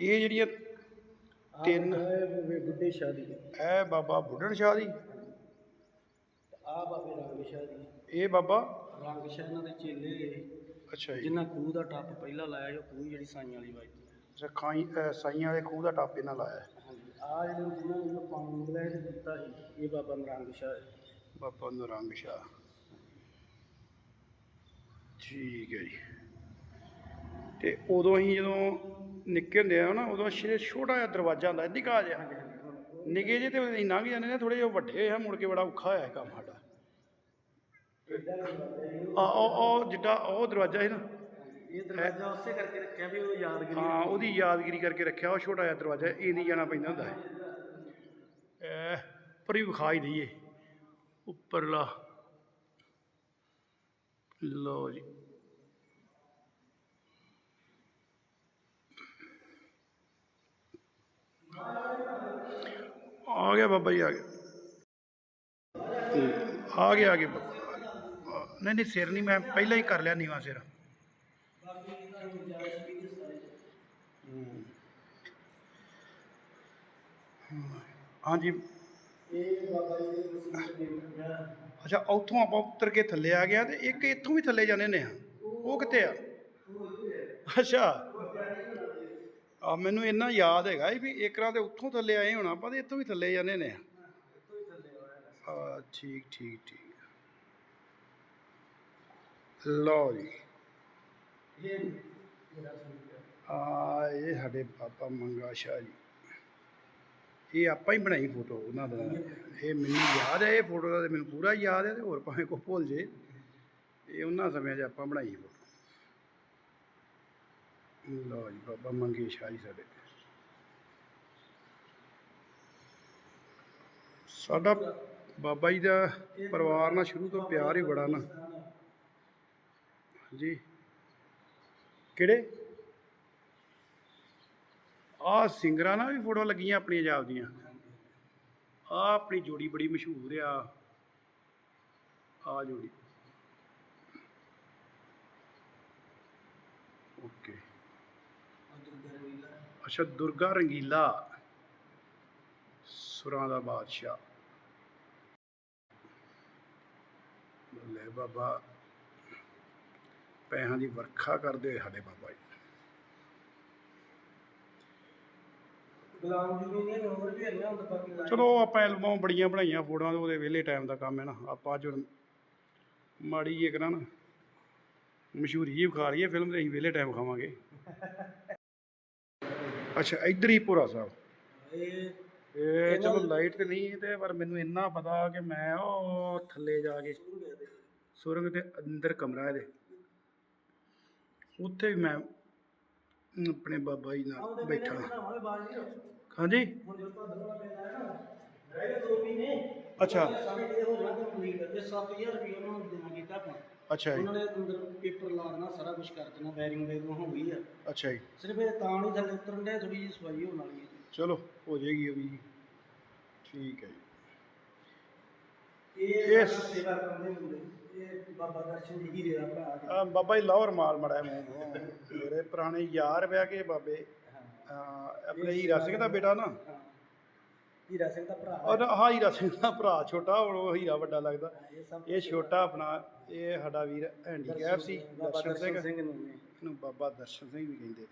ਇਹ ਜਿਹੜੀਆਂ ਤਿੰਨ ਬੁੱਢੇ ਸ਼ਾਦੀ ਇਹ ਬਾਬਾ ਬੁੱਢਣ ਸ਼ਾਹ ਦੀ। ਆ ਬਾਬੇ ਰੰਗ ਸ਼ਾਹ ਦੀ। ਇਹ ਬਾਬਾ ਰੰਗ ਸ਼ਾਹ ਇਹਨਾਂ ਦੇ ਚੇਲੇ ਅੱਛਾ ਜੀ। ਜਿਨ੍ਹਾਂ ਖੂਹ ਦਾ ਟੱਪ ਪਹਿਲਾਂ ਲਾਇਆ ਸੀ, ਉਹ ਖੂਹ ਜਿਹੜੀ ਸਾਈਆਂ ਵਾਲੀ ਵੱਜਦੀ ਅੱਛਾ ਖਾਈ ਸਾਈਆਂ ਵਾਲੇ ਖੂਹ ਦਾ ਟਾਪੇ ਨਾਲ ਲਾਇਆ। ਹੈ। ਹਾਂਜੀ ਆ ਜਿਹੜੇ ਜਿਨ੍ਹਾਂ ਨੂੰ ਪਾਣੀ ਮਿਲਿਆ ਇਹ ਦਿੱਤਾ ਸੀ ਇਹ ਬਾਬਾ ਨਰੰਗ ਸ਼ਾਹ ਹੈ ਬਾਬਾ ਨਰੰਗ ਸ਼ਾਹ। ਠੀਕ ਹੈ ਜੀ। ਤੇ ਉਦੋਂ ਅਸੀਂ ਜਦੋਂ ਨਿੱਕੇ ਹੁੰਦੇ ਆ ਨਾ ਉਦੋਂ ਛੇ ਛੋਟਾ ਜਿਹਾ ਦਰਵਾਜ਼ਾ ਹੁੰਦਾ ਨਿੱਕਾ ਜਿਹਾ। ਨਿੱਕੇ ਜਿਹੇ ਤੇ ਅਸੀਂ ਲੰਘ ਜਾਂਦੇ ਨੇ ਥੋੜੇ ਜਿਹਾ ਵੱਡੇ ਹੋਏ ਆ ਮੁੜ ਕੇ ਬੜਾ ਔਖਾ ਹੋਇਆ ਇਹ ਕੰਮ ਸਾਡਾ। ਆ ਉਹ ਉਹ ਜਿੱਡਾ ਉਹ ਦਰਵਾਜ਼ਾ ਹੈ ਨਾ। ਇਹ ਦਰਵਾਜ਼ਾ ਉਸੇ ਕਰਕੇ ਰੱਖਿਆ ਵੀ ਉਹ ਯਾਦਗਰੀ ਹਾਂ ਉਹਦੀ ਯਾਦਗਿਰੀ ਕਰਕੇ ਰੱਖਿਆ ਉਹ ਛੋਟਾ ਜਿਹਾ ਦਰਵਾਜ਼ਾ ਇਹ ਨਹੀਂ ਜਾਣਾ ਪੈਂਦਾ ਹੁੰਦਾ। ਹੈ ਇਹ ਪਰ ਹੀ ਵਿਖਾਈ ਦਈਏ। ਉੱਪਰਲਾ। ਲੋ ਜੀ। ਆ ਗਿਆ ਬਾਬਾ ਜੀ ਆ ਗਿਆ। ਹੂੰ, ਆ ਗਿਆ ਆ ਗਿਆ ਬਾਬਾ, ਆ ਗਿਆ। ਆ, ਨਹੀਂ ਨਹੀਂ, ਸਿਰ ਨਹੀਂ, ਮੈਂ ਪਹਿਲਾਂ ਹੀ ਕਰ ਲਿਆ ਨੀਵਾ ਸਿਰ। ਹਾਂਜੀ। ਅੱਛਾ, ਉੱਥੋਂ ਆਪਾਂ ਉੱਤਰ ਕੇ ਥੱਲੇ ਆ ਗਿਆ ਤੇ ਇੱਕ ਇੱਥੋਂ ਵੀ ਥੱਲੇ ਜਾਂਦੇ ਨੇ ਆ। ਉਹ ਕਿੱਥੇ ਆ? ਅੱਛਾ। ਆ, ਮੈਨੂੰ ਇੰਨਾ ਯਾਦ ਹੈਗਾ ਵੀ ਇੱਕਰਾਂ ਤੇ ਉੱਥੋਂ ਥੱਲੇ ਆਏ ਹੋਣਾ, ਆਪਾਂ ਤੇ ਇੱਥੋਂ ਵੀ ਥੱਲੇ ਜਾਂਦੇ ਨੇ ਆ, ਠੀਕ ਠੀਕ ਠੀਕ। ਲਓ ਜੀ। ਆ ਇਹ ਸਾਡੇ ਪਾਪਾ ਮੰਗਾ ਸ਼ਾਹ ਜੀ। ਇਹ ਆਪਾਂ ਹੀ ਬਣਾਈ ਫੋਟੋ ਉਹਨਾਂ ਦਾ। ਇਹ ਮੈਨੂੰ ਯਾਦ ਹੈ ਇਹ ਫੋਟੋ ਦਾ ਮੈਨੂੰ ਪੂਰਾ ਯਾਦ ਹੈ ਤੇ ਹੋਰ ਭਾਵੇਂ ਕੋ ਭੁੱਲ ਜੇ। ਇਹ ਉਹਨਾਂ ਸਮਿਆਂ 'ਚ ਆਪਾਂ ਬਣਾਈ ਫੋਟੋ ਲਓ ਜੀ ਬਾਬਾ ਮੰਗੇ ਸ਼ਾਹ ਜੀ ਸਾਡੇ। ਸਾਡਾ ਬਾਬਾ ਜੀ ਦਾ ਪਰਿਵਾਰ ਨਾਲ ਸ਼ੁਰੂ ਤੋਂ ਪਿਆਰ ਹੀ ਬੜਾ ਨਾ। ਜੀ। ਕਿਹੜੇ? ਆ ਸਿੰਗਰਾਂ ਨਾਲ ਵੀ ਫੋਟੋ ਲੱਗੀਆਂ ਆਪਣੀਆਂ ਜਾਪਦੀਆਂ ਆ ਆਪਣੀ ਜੋੜੀ ਬੜੀ ਮਸ਼ਹੂਰ ਆ। ਆ ਜੋੜੀ। ਓਕੇ। ਅੱਛਾ, ਦੁਰਗਾ ਰੰਗੀਲਾ। ਸੁਰਾਂ ਦਾ ਬਾਦਸ਼ਾਹ। ਲੈ ਬਾਬਾ। ਪੈਸਿਆਂ ਦੀ ਵਰਖਾ ਕਰਦੇ ਹੋਏ ਸਾਡੇ ਬਾਬਾ ਜੀ। ਗੁਲਾਮ ਜੀ ਨੇ ਹੋਰ ਵੀ ਹੈਗਾ ਹੁੰਦਾ ਬਾਕੀ ਚਲੋ ਆਪਾਂ ਐਲਬਮ ਬੜੀਆਂ ਬਣਾਈਆਂ ਫੋਟੋਆਂ ਉਹਦੇ ਵਿਹਲੇ ਟਾਈਮ ਦਾ ਕੰਮ ਹੈ ਨਾ। ਆਪਾਂ ਅੱਜ ਮਾੜੀ ਜਿਹੀ ਕਰਾਂ ਨਾ ਮਸ਼ਹੂਰੀ ਜਿਹੀ ਵਿਖਾ ਲਈਏ ਫਿਲਮ ਦੇ ਅਸੀਂ ਵਿਹਲੇ ਟਾਈਮ ਖਾਵਾਂਗੇ ਅੱਛਾ ਇੱਧਰ ਹੀ ਭੋਰਾ ਸਾਹਿਬ। ਇਹ ਇਹ ਚਲੋ ਲਾਈਟ ਤੇ ਨਹੀਂ ਤੇ ਪਰ ਮੈਨੂੰ ਇੰਨਾ ਪਤਾ ਕਿ ਮੈਂ ਉਹ ਥੱਲੇ ਜਾ ਕੇ ਸੁਰੰਗ ਦੇ ਅੰਦਰ ਕਮਰਾ ਇਹਦੇ। ਉੱਥੇ ਵੀ ਮੈਂ ਆਪਣੇ ਬਾਬਾ ਜੀ ਨਾਲ ਬੈਠਾ ਹਾਂਜੀ? ਅੱਛਾ। ਸਾਰੇ ਇਹ ਹੋ ਜਾਣਾ ਕੰਪਲੀਟ ਇਹ 7000 ਰੁਪਏ ਉਹਨਾਂ ਨੂੰ ਦੇਣਾ ਕੀਤਾ ਆਪਾਂ। ਅੱਛਾ ਜੀ। ਉਹਨਾਂ ਨੇ ਅੰਦਰ ਪੇਪਰ ਲਾ ਦੇਣਾ ਸਾਰਾ ਕੁਝ ਕਰ ਦੇਣਾ ਵਾਇਰਿੰਗ ਵਾਇਰਿੰਗ ਹੋ ਗਈ ਆ। ਅੱਛਾ ਜੀ। ਸਿਰਫ ਇਹ ਤਾਂ ਨਹੀਂ ਥੱਲੇ ਉਤਰਨ ਦੇ ਥੋੜੀ ਜਿਹੀ ਸਫ਼ਾਈ ਹੋਣ ਵਾਲੀ ਹੈ। ਚਲੋ ਹੋ ਜਾਏਗੀ ਉਹ ਵੀ। ਠੀਕ ਹੈ ਜੀ। ਇਹ ਸੇਵਾ ਕਰਦੇ ਹੁੰਦੇ ਇਹ ਬਾਬਾ ਦਰਸ਼ਨ ਜੀ ਹੀਰੇ ਦਾ ਭਰਾ ਜੀ। ਆ ਬਾਬਾ ਜੀ ਲਾਹੌਰ ਮਾਲ ਮੜਾ ਮੂੰਹ ਮੇਰੇ ਪੁਰਾਣੇ ਯਾਰ ਵਿਆਹ ਕੇ ਬਾਬੇ। ਆਪਣੇ ਹੀਰਾ ਸਿੰਘ ਦਾ ਬੇਟਾ ਨਾ। ਹਾਂ। ਹੀਰਾ ਸਿੰਘ ਦਾ ਭਰਾ। ਔਰ ਹਾਂ ਹੀਰਾ ਸਿੰਘ ਦਾ ਭਰਾ ਛੋਟਾ ਹੁਣ ਉਹ ਹੀਰਾ ਵੱਡਾ ਲੱਗਦਾ। ਇਹ ਸਭ ਇਹ ਛੋਟਾ ਆਪਣਾ ਇਹ ਸਾਡਾ ਵੀਰ ਹੈਂਡੀਕੈਪ ਸੀ ਬਾਬਾ ਦਰਸ਼ਨ ਸਿੰਘ। ਸਿੰਘ ਨੂੰ ਨੇ ਇਹਨੂੰ ਬਾਬਾ ਦਰਸ਼ਨ ਸਿੰਘ ਵੀ ਕਹਿੰਦੇ ਨੇ।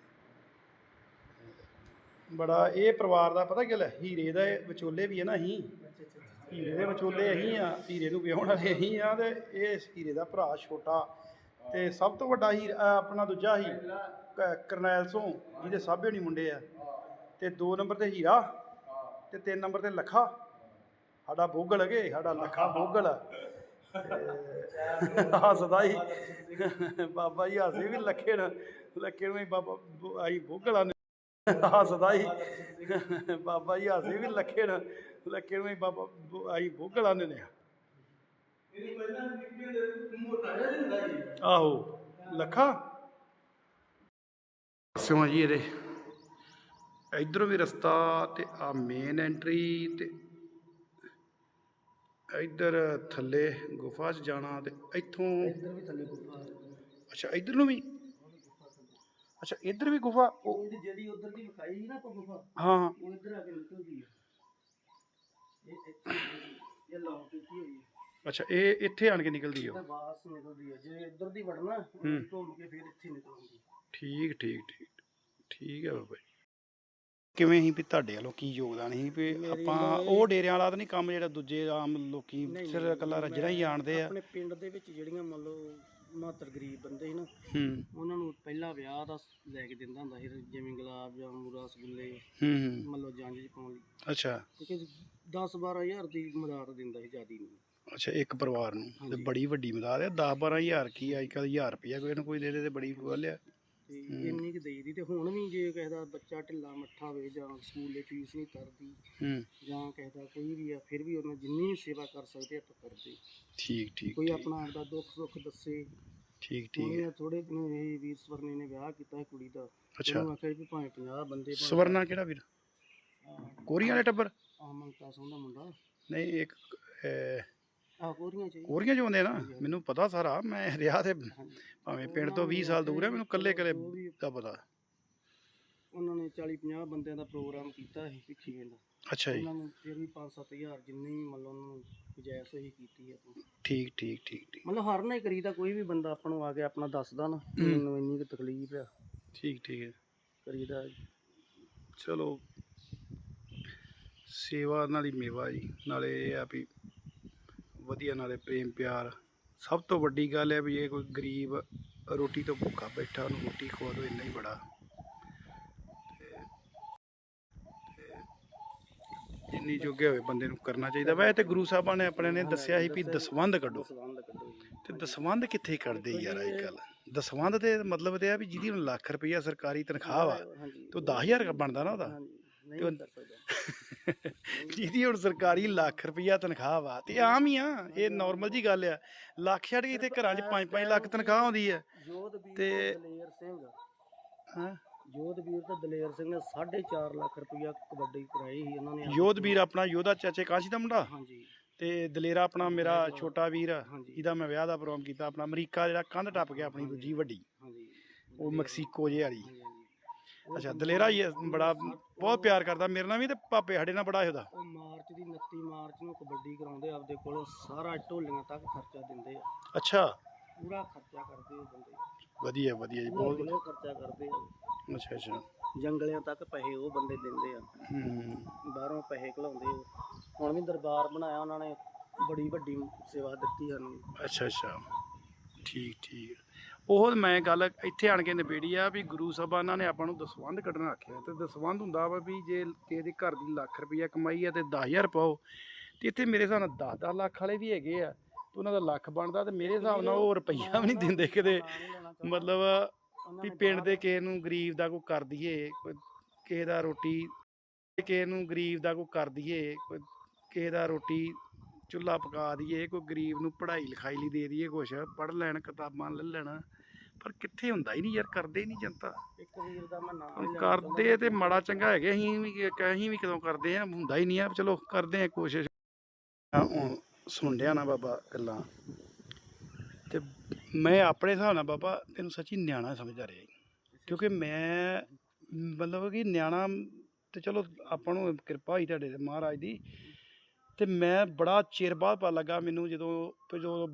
ਬੜਾ ਇਹ ਪਰਿਵਾਰ ਦਾ ਪਤਾ ਕੀ ਹੈ? ਹੀਰੇ ਦਾ ਇਹ ਵਿਚੋਲੇ ਵੀ ਹੈ ਨਾ ਅਸੀਂ। ਅੱਛਾ ਅੱਛਾ। ਹੀਰੇ ਦੇ ਵਿਚੋਲੇ ਅਸੀਂ ਆ, ਹੀਰੇ ਨੂੰ ਵਿਆਹਣ ਵਾਲੇ ਅਸੀਂ ਆ ਤੇ ਇਹ ਹੀਰੇ ਦਾ ਭਰਾ ਛੋਟਾ ਤੇ ਸਭ ਤੋਂ ਵੱਡਾ ਹੀਰ ਆਪਣਾ ਦੂਜਾ ਹੀ ਕਰਨੈਲ ਸੋਂ, ਜਿਹਦੇ ਸਾਬੇ ਨਹੀਂ ਮੁੰਡੇ ਆ। ਤੇ 2 ਨੰਬਰ ਤੇ ਹੀਰਾ ਤੇ 3 ਨੰਬਰ ਤੇ ਲੱਖਾ। ਸਾਡਾ ਬੋਗਲ ਹੈਗੇ, ਸਾਡਾ ਲੱਖਾ ਬੋਗਲ। ਹੱਸਦਾ ਹੀ ਬਾਬਾ ਜੀ ਹੱਸੇ ਵੀ ਲੱਖੇ ਨਾ ਲੱਖੇ ਨੂੰ ਹੀ ਬਾਬਾ ਆਈ ਬੋਗਲਾ ਹੱਸਦਾ ਹੀ ਬਾਬਾ ਜੀ ਹੱਸੇ ਵੀ ਲੱਖੇ ਨਾ ਲੱਖੇ ਨੂੰ ਹੀ ਬਾਬਾ ਬੋ- ਆਈ ਬੋਗਲਾ ਨੇ ਲਿਆ ਇਹਦੀ ਪਹਿਲਾਂ ਨਿੱਕੇ ਦੇ ਮੋਟਾ ਜਿਹਾ ਨੀ ਹੁੰਦਾ ਜੀ। ਆਹੋ ਲੱਖਾ। ਸਿਵਾ ਜੀ ਇਹਦੇ। ਇਧਰੋਂ ਵੀ ਰਸਤਾ ਤੇ ਆ ਮੇਨ ਐਂਟਰੀ ਤੇ ਇਧਰ ਥੱਲੇ ਗੁਫਾ 'ਚ ਜਾਣਾ ਤੇ ਇੱਥੋਂ ਇੱਧਰ ਵੀ ਥੱਲੇ ਗੁਫਾ ਹੈ। ਅੱਛਾ ਇਧਰ ਨੂੰ ਵੀ? ਅੱਛਾ ਇਧਰ ਵੀ ਗੁਫਾ? ਉਹ ਜਿਹੜੀ ਉਧਰ ਦੀ ਵਿਖਾਈ ਸੀ ਨਾ ਆਪਾਂ ਗੁਫਾ ਹਾਂ। ਹਾਂ ਉਹ ਇੱਧਰ ਆ ਕੇ ਨਿਕਲਦੀ ਹੈ ਇਹ ਇੱਥੇ ਇਹ ਲੌਕ ਕੀਤੀ ਹੋਈ ਹੈ। ਅੱਛਾ ਇਹ ਇੱਥੇ ਆਣ ਕੇ ਨਿਕਲਦੀ ਤੇ ਉਹ? ਬਾਸ ਨਿਕਲਦੀ ਹੈ ਜੇ ਇੱਧਰ ਦੀ ਵੜਨਾ ਹੂੰ। ਘੁੰਮ ਕੇ ਫਿਰ ਇੱਥੇ ਨਿਕਲਦੀ ਠੀਕ ਠੀਕ ਠੀਕ ਠੀਕ ਹੈ ਬਾਬਾ ਜੀ। ਕਿਵੇਂ ਹੀ ਵੀ ਤੁਹਾਡੇ ਵੱਲੋਂ ਕੀ ਯੋਗਦਾਨ ਸੀ ਵੀ ਮੇਰੀ ਆਪਾਂ ਨਾਲ ਉਹ ਡੇਰਿਆਂ ਵਾਲਾ ਤਾਂ ਨਹੀਂ ਕੰਮ ਜਿਹੜਾ ਦੂਜੇ ਆਮ ਲੋਕੀ ਸਿਰ ਇਕੱਲਾ ਰੱਜਣਾ ਹੀ ਜਾਣਦੇ ਆ। ਆਪਣੇ ਪਿੰਡ ਦੇ ਵਿੱਚ ਜਿਹੜੀਆਂ ਮੰਨ ਲਓ ਮਾਤਰ ਗਰੀਬ ਬੰਦੇ ਸੀ ਨਾ ਹੂੰ। ਉਹਨਾਂ ਨੂੰ ਪਹਿਲਾਂ ਵਿਆਹ ਦਾ ਲੈ ਕੇ ਦਿੰਦਾ ਹੁੰਦਾ ਸੀ ਜਿਵੇਂ ਗੁਲਾਬ ਜਾਮੁਨ ਰਸਗੁੱਲੇ ਹੂੰ ਹੂੰ। ਮੰਨ ਲਓ ਚ ਪਾਉਣ ਲਈ। ਅੱਛਾ। ਕਿਉਂਕਿ 10 12000 ਦੀ ਮਦਦ ਦਿੰਦਾ ਸੀ ਜਿਆਦੀ ਨੂੰ। ਅੱਛਾ ਇੱਕ ਪਰਿਵਾਰ ਨੂੰ। ਤੇ। ਬੜੀ ਵੱਡੀ ਮਦਦ ਹੈ 10 12000 ਕੀ ਅੱਜ ਕੱਲ੍ਹ 1000 ਰੁਪਇਆ ਕੋਈ ਨਾ ਕੋਈ ਦੇ ਦੇ ਤੇ ਬੜੀ ਗੱਲ ਆ ਤੇ ਇੰਨੀ ਕੁ ਦੇਈਦੀ ਤੇ ਹੁਣ ਵੀ ਜੇ ਕਿਸੇ ਦਾ ਬੱਚਾ ਢਿੱਲਾ ਮੱਠਾ ਹੋਵੇ ਜਾਂ ਸਕੂਲ ਦੇ ਫੀਸ ਨਹੀਂ ਕਰਦੀ ਹੂੰ। ਜਾਂ ਕਿਸੇ ਦਾ ਕੋਈ ਵੀ ਆ ਫਿਰ ਵੀ ਉਹਨਾਂ ਜਿੰਨੀ ਵੀ ਸੇਵਾ ਕਰ ਸਕਦੇ ਆਪਾਂ ਕਰਦੇ। ਠੀਕ ਠੀਕ ਕੋਈ ਠੀਕ, ਆਪਣਾ ਆਪਦਾ ਦੁੱਖ ਸੁੱਖ ਦੱਸੇ। ਠੀਕ ਠੀਕ। ਉਹਨੇ ਥੋੜੇ ਦਿਨ ਇਹ ਵੀਰ ਸਵਰਨੇ ਨੇ ਵਿਆਹ ਕੀਤਾ ਕੁੜੀ ਦਾ। ਅੱਛਾ। ਉਹਨੂੰ ਆਖਿਆ ਵੀ ਭਾਵੇਂ 50 ਬੰਦੇ ਭਾਵੇਂ ਸਵਰਨਾ ਕਿਹੜਾ ਵੀਰ? ਕੋਰੀਆਂ ਵਾਲੇ ਟੱਬਰ? ਆ ਮੰਗਤਾ ਸਿੰਘ ਦਾ ਮੁੰਡਾ। ਨਹੀਂ ਇੱਕ ਅਹ, ਆ ਕੋਰੀਆਂ ਚ। ਕੋਰੀਆਂ ਚੋਂ ਆਉਂਦੇ ਨਾ? ਮੈਨੂੰ ਪਤਾ ਸਾਰਾ ਮੈਂ ਰਿਹਾ ਤੇ ਭਾਵੇਂ ਪਿੰਡ ਤੋਂ 20 ਸਾਲ ਦੂਰ ਹੈ ਮੈਨੂੰ ਕੱਲੇ ਕੱਲੇ ਦਾ ਪਤਾ। ਉਹਨਾਂ ਨੇ 40 50 ਬੰਦਿਆਂ ਦਾ ਪ੍ਰੋਗਰਾਮ ਕੀਤਾ ਸੀ ਪਿੱਛੇ ਦਾ ਅੱਛਾ ਜੀ। ਉਹਨਾਂ ਨੂੰ ਫਿਰ ਵੀ 5-7000 ਜਿੰਨੀ ਵੀ ਮਤਲਬ ਉਹਨਾਂ ਨੂੰ ਗੁਜਾਇਸ਼ ਹੋਈ ਕੀਤੀ ਆਪਾਂ ਠੀਕ ਠੀਕ ਠੀਕ ਠੀਕ। ਮਤਲਬ ਹਰ ਨਾਲ ਹੀ ਕਰੀਦਾ ਕੋਈ ਵੀ ਬੰਦਾ ਆਪਾਂ ਨੂੰ ਆ ਕੇ ਆਪਣਾ ਦੱਸਦਾ ਨਾ ਕਿ ਮੈਨੂੰ ਇੰਨੀ ਕੁ ਤਕਲੀਫ ਆ। ਠੀਕ ਠੀਕ ਹੈ। ਕਰੀਦਾ ਚਲੋ। ਸੇਵਾ ਨਾਲ ਹੀ ਮੇਵਾ ਜੀ ਨਾਲੇ ਇਹ ਆ ਵੀ ਵਧੀਆ ਨਾਲੇ ਪ੍ਰੇਮ ਪਿਆਰ। ਸਭ ਤੋਂ ਵੱਡੀ ਗੱਲ ਹੈ ਵੀ ਇਹ ਕੋਈ ਗਰੀਬ ਰੋਟੀ ਤੋਂ ਭੁੱਖਾ ਬੈਠਾ ਉਹਨੂੰ ਰੋਟੀ ਖਵਾ ਦਿਓ ਇੰਨਾ ਹੀ ਬੜਾ। ਜਿੰਨੀ ਜੋਗੇ ਹੋਵੇ ਬੰਦੇ ਨੂੰ ਕਰਨਾ ਚਾਹੀਦਾ। ਵੈਸੇ ਤੇ ਗੁਰੂ ਸਾਹਿਬਾਂ ਨੇ ਆਪਣੇ ਨੇ ਦੱਸਿਆ ਸੀ ਵੀ ਦਸਵੰਧ ਕੱਢੋ। ਤੇ ਦਸਵੰਧ ਕਿੱਥੇ ਕੱਢਦੇ ਯਾਰ ਅੱਜ ਕੱਲ ਦਸਵੰਧ ਤੇ ਮਤਲਬ ਤੇ ਆ ਵੀ ਜਿਹਦੀ ਹੁਣ ਲੱਖ ਰੁਪਈਆ ਸਰਕਾਰੀ ਤਨਖਾਹ ਵਾ ਤੇ ਉਹ 10000 ਬਣਦਾ ਨਾ ਉਹਦਾ। ਤੇ ਜਿਹਦੀ ਹੁਣ ਸਰਕਾਰੀ ਲੱਖ ਰੁਪਈਆ ਤਨਖਾਹ ਵਾ ਤੇ ਆਮ ਹੀ ਆ ਇਹ ਨਾਰਮਲ ਜੀ ਗੱਲ ਆ। ਲੱਖ ਛੱਡ ਕੇ ਇੱਥੇ ਘਰਾਂ 'ਚ 5-5 ਲੱਖ ਤਨਖਾਹ ਆਉਂਦੀ ਆ। ਜੋਧਵੀਰ ਤੇ- ਤੇ ਦਲੇਰ ਸਿੰਘ। ਹਾਂ? ਜੋਧਵੀਰ ਤੇ ਦਲੇਰ ਸਿੰਘ ਨੇ 4.5 ਲੱਖ ਰੁਪਇਆ ਕਬੱਡੀ ਕਰਾਈ ਸੀ ਉਹਨਾਂ ਨੇ। ਯੋਧਵੀਰ ਆਪਣਾ ਯੋਧਾ ਚਾਚੇ ਕਾਸ਼ੀ ਦਾ ਮੁੰਡਾ? ਹਾਂਜੀ। ਤੇ ਦਲੇਰਾ ਆਪਣਾ ਮੇਰਾ ਛੋਟਾ ਵੀਰ। ਜਿਹਦਾ ਮੈਂ ਵਿਆਹ ਦਾ ਪ੍ਰੋਗਰਾਮ ਕੀਤਾ ਆਪਣਾ ਅਮਰੀਕਾ ਜਿਹੜਾ ਕੰਧ ਟੱਪ ਗਿਆ ਆਪਣੀ ਦੂਜੀ ਵੱਡੀ। ਹਾਂਜੀ। ਉਹ ਮੈਕਸੀਕੋ ਜੇ ਵਾਲੀ। ਅੱਛਾ ਦਲੇਰਾ ਹੀ ਹੈ, ਬੜਾ ਬਹੁਤ ਪਿਆਰ ਕਰਦਾ। ਮੇਰੇ ਨਾਲ ਵੀ ਤੇ ਪਾਪੇ ਸਾਡੇ ਨਾਲ ਬੜਾ ਉਹਦਾ ਉਹ ਮਾਰਚ ਦੀ 29 ਮਾਰਚ ਨੂੰ ਕਬੱਡੀ ਕਰਾਉਂਦੇ ਆਪਦੇ ਕੋਲੋਂ ਸਾਰਾ ਢੋਲੀਆਂ ਤੱਕ ਖਰਚਾ ਦਿੰਦੇ ਆ। ਅੱਛਾ। ਪੂਰਾ ਖਰਚਾ ਕਰਦੇ ਉਹ ਬੰਦੇ। ਵਧੀਆ ਵਧੀਆ ਜੀ ਬਹੁਤ ਦਿਲੋਂ ਖਰਚਾ ਕਰਦੇ ਆ। ਅੱਛਾ ਅੱਛਾ। ਜੰਗਲਿਆਂ ਤੱਕ ਪੈਸੇ ਉਹ ਬੰਦੇ ਦਿੰਦੇ ਆ। ਹੂੰ। ਬਾਹਰੋਂ ਪੈਸੇ ਘਲਾਉਂਦੇ ਹੁਣ ਵੀ ਦਰਬਾਰ ਬਣਾਇਆ ਉਹਨਾਂ ਨੇ ਬੜੀ ਵੱਡੀ ਸੇਵਾ ਦਿੱਤੀ ਸਾਨੂੰ। ਅੱਛਾ ਅੱਛਾ। ਠੀਕ ਠੀਕ। ਉਹ ਮੈਂ ਗੱਲ ਇੱਥੇ ਆਣ ਕੇ ਨਿਬੇੜੀ ਆ ਵੀ ਗੁਰੂ ਸਾਹਿਬਾਨਾਂ ਨੇ ਆਪਾਂ ਨੂੰ ਦਸਵੰਧ ਕੱਢਣਾ ਆਖਿਆ ਤੇ ਦਸਵੰਧ ਹੁੰਦਾ ਵਾ ਵੀ ਜੇ ਕਿਸੇ ਦੇ ਘਰ ਦੀ ਲੱਖ ਰੁਪਈਆ ਕਮਾਈ ਆ ਤੇ 10000 ਪਾਓ ਤੇ ਇੱਥੇ ਮੇਰੇ ਹਿਸਾਬ ਨਾਲ 10-10 ਲੱਖ ਵਾਲੇ ਵੀ ਹੈਗੇ ਆ ਤੇ ਉਹਨਾਂ ਦਾ ਲੱਖ ਬਣਦਾ ਤੇ ਮੇਰੇ ਹਿਸਾਬ ਨਾਲ ਉਹ ਰੁਪਈਆ ਵੀ ਨਹੀਂ ਦਿੰਦੇ ਕਿਤੇ। ਮਤਲਬ ਵੀ ਪਿੰਡ ਦੇ ਕਿਸੇ ਨੂੰ ਗਰੀਬ ਦਾ ਕੋਈ ਕਰ ਦਈਏ, ਕੋਈ ਕਿਸੇ ਦਾ ਰੋਟੀ, ਕਿਸੇ ਨੂੰ ਗਰੀਬ ਦਾ ਕੋਈ ਕਰ ਦਈਏ, ਕੋਈ ਕਿਸੇ ਦਾ ਰੋਟੀ ਚੁੱਲ੍ਹਾ ਪਕਾ ਦਈਏ ਕੋਈ ਗਰੀਬ ਨੂੰ ਪੜ੍ਹਾਈ ਲਿਖਾਈ ਲਈ ਦੇ ਦਈਏ ਕੁਛ ਪੜ੍ਹ ਲੈਣ ਕਿਤਾਬਾਂ ਲੈ ਲੈਣ ਪਰ ਕਿੱਥੇ ਹੁੰਦਾ ਹੀ ਨਹੀਂ ਯਾਰ ਕਰਦੇ ਹੀ ਨਹੀਂ ਜਨਤਾ। ਇੱਕ ਵੀਰ ਦਾ ਮੈਂ ਨਾਮ ਹੁਣ ਨਹੀਂ ਲੈਣਾ ਕਰਦੇ ਤੇ ਮਾੜਾ ਚੰਗਾ ਹੈਗੇ ਅਸੀਂ ਵੀ ਅਸੀਂ ਵੀ ਕਦੋਂ ਕਰਦੇ ਆ ਹੁੰਦਾ ਹੀ ਨਹੀਂ ਆ ਚਲੋ ਕਰਦੇ ਆ ਕੋਸ਼ਿਸ਼। ਸੁਣ ਡਿਆ ਨਾ ਬਾਬਾ ਗੱਲਾਂ। ਤੇ ਮੈਂ ਆਪਣੇ ਹਿਸਾਬ ਨਾਲ ਬਾਬਾ ਤੈਨੂੰ ਸੱਚੀ ਨਿਆਣਾ ਸਮਝਦਾ ਰਿਹਾ। ਕਿਉਂਕਿ ਮੈਂ ਮਤਲਬ ਕਿ ਨਿਆਣਾ ਤੇ ਚਲੋ ਆਪਾਂ ਨੂੰ ਕਿਰਪਾ ਹੋਈ ਤੁਹਾਡੇ ਤੇ ਮਹਾਰਾਜ ਦੀ। ਤੇ ਮੈਂ ਬੜਾ ਚਿਰ ਬਾਅਦ ਪਤਾ ਲੱਗਾ ਮੈਨੂੰ ਜਦੋਂ ਤੇ ਜਦੋਂ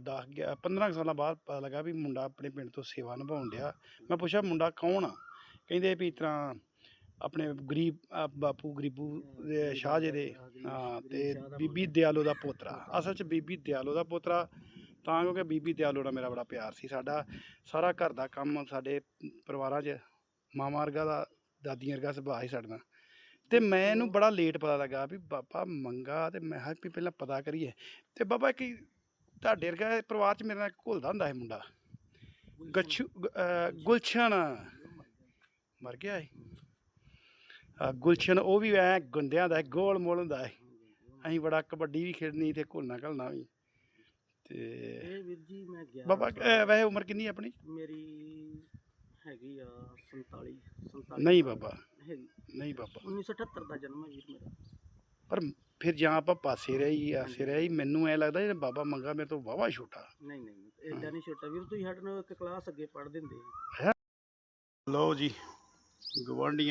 10 15 ਸਾਲਾਂ ਬਾਅਦ ਪਤਾ ਲੱਗਾ ਵੀ ਮੁੰਡਾ ਆਪਣੇ ਪਿੰਡ ਤੋਂ ਸੇਵਾ ਨਿਭਾਉਣ ਡਿਆ। ਮੈਂ ਪੁੱਛਿਆ, ਮੁੰਡਾ ਕੌਣ ਆ? ਕਹਿੰਦੇ ਵੀ ਇਸ ਤਰ੍ਹਾਂ ਆਪਣੇ ਗਰੀਬ ਬਾਪੂ ਗਰੀਬੂ ਦੇ ਸ਼ਾਹ ਜੀ ਦੇ, ਹਾਂ, ਤੇ ਬੀਬੀ ਦਿਆਲੋ ਦਾ ਪੋਤਰਾ। ਅਸਲ 'ਚ ਬੀਬੀ ਦਿਆਲੋ ਦਾ ਪੋਤਰਾ, ਤਾਂ ਕਿਉਂਕਿ ਬੀਬੀ ਦਿਆਲੋ ਨਾਲ ਮੇਰਾ ਬੜਾ ਪਿਆਰ ਸੀ। ਸਾਡਾ ਸਾਰਾ ਘਰ ਦਾ ਕੰਮ ਸਾਡੇ ਪਰਿਵਾਰਾਂ 'ਚ ਮਾਮਾ ਵਰਗਾ ਦਾ ਦਾਦੀਆਂ ਵਰਗਾ ਸੁਭਾਅ ਹੀ ਸਾਡੇ ਤੇ ਮੈਨੂੰ ਬੜਾ ਲੇਟ ਪਤਾ ਲੱਗਾ ਵੀ ਬਾਬਾ ਮੰਗਾ ਤੇ ਮੈਂ ਕਿਹਾ ਵੀ ਪਹਿਲਾਂ ਪਤਾ ਕਰੀਏ। ਤੇ ਬਾਬਾ ਕੀ ਤੁਹਾਡੇ ਵਰਗਾ ਪਰਿਵਾਰ 'ਚ ਮੇਰੇ ਨਾਲ ਘੁਲਦਾ ਹੁੰਦਾ ਸੀ ਮੁੰਡਾ? ਗੱਛੂ ਗੁਲਸ਼ਨ। ਮਰ ਗਿਆ ਆ ਗੁਲਸ਼ਨ ਉਹ ਵੀ ਐ ਗੁੰਦਿਆਂ ਦਾ ਗੋਲ ਮੋਲ ਹੁੰਦਾ ਹੈ ਅਸੀਂ ਬੜਾ ਕਬੱਡੀ ਵੀ ਖੇਡਣੀ ਤੇ ਘੁਲਣਾ ਘਲਣਾ ਵੀ। ਤੇ ਇਹ ਵੀਰ ਜੀ ਮੈਂ ਗਿਆ ਬਾਬਾ ਵੈਸੇ ਉਮਰ ਕਿੰਨੀ ਹੈ ਆਪਣੀ? ਮੇਰੀ ਹੈਗੀ ਆ 47 47 ਨਹੀਂ ਬਾਬਾ। ਹੈਗੀ। ਨਹੀਂ ਬਾਬਾ। 1978 ਦਾ ਜਨਮ ਹੈ ਵੀਰ ਮੇਰਾ। ਪਰ ਫਿਰ ਜਾਂ ਆਪਾਂ ਪਾਸੇ ਰਹੀ ਆਸੇ ਰਹੀ ਮੈਨੂੰ ਐ ਲੱਗਦਾ ਜਿਹੜਾ ਬਾਬਾ ਮੰਗਾ ਮੇਰੇ ਤੋਂ ਵਾਵਾ ਛੋਟਾ। ਨਹੀਂ ਨਹੀਂ ਏਡਾ ਨਹੀਂ ਛੋਟਾ। ਵੀਰ ਤੁਸੀਂ ਸਾਡੇ ਨਾਲ ਇੱਕ ਕਲਾਸ ਅੱਗੇ ਪੜ੍ਹ ਦਿੰਦੇ। ਲਓ ਜੀ ਗਵਾਂਢੀਆਂ